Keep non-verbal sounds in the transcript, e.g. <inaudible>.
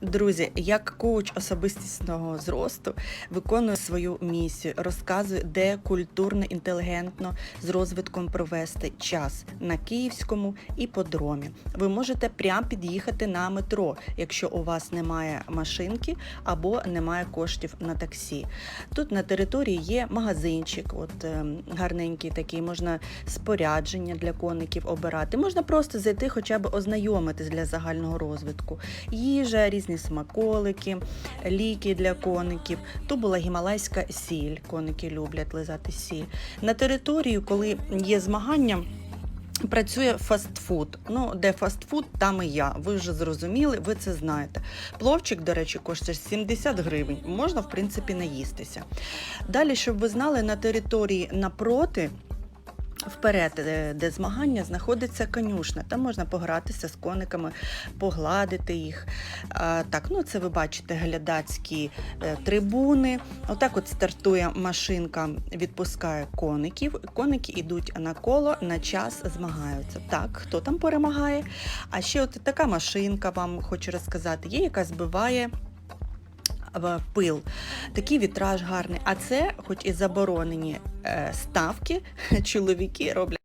Друзі, як коуч особистісного зросту виконую свою місію, розказую, де культурно, інтелігентно з розвитком провести час на київському іпподромі. Ви можете прямо під'їхати на метро, якщо у вас немає машинки або немає коштів на таксі. Тут на території є магазинчик, от ем, гарненький такий, можна спорядження для коників обирати. Можна просто зайти, хоча б ознайомитись для загального розвитку. Їжа, різні смаколики, ліки для коників. Тут була гімалайська сіль. Коники люблять лизати сіль. На територію, коли є змагання. Працює фастфуд. Ну, де фастфуд, там і я. Ви вже зрозуміли, ви це знаєте. Пловчик, до речі, коштує 70 гривень. Можна, в принципі, наїстися. Далі, щоб ви знали, на території напроти. Вперед, де, де змагання, знаходиться конюшня. Там можна погратися з кониками, погладити їх. Так, ну це ви бачите глядацькі е, трибуни. Отак от стартує машинка, відпускає коників. Коники йдуть на коло, на час змагаються. Так, хто там перемагає? А ще от така машинка вам хочу розказати, є, яка збиває пил. Такий вітраж гарний. А це, хоч і заборонені е, ставки, <laughs> чоловіки роблять.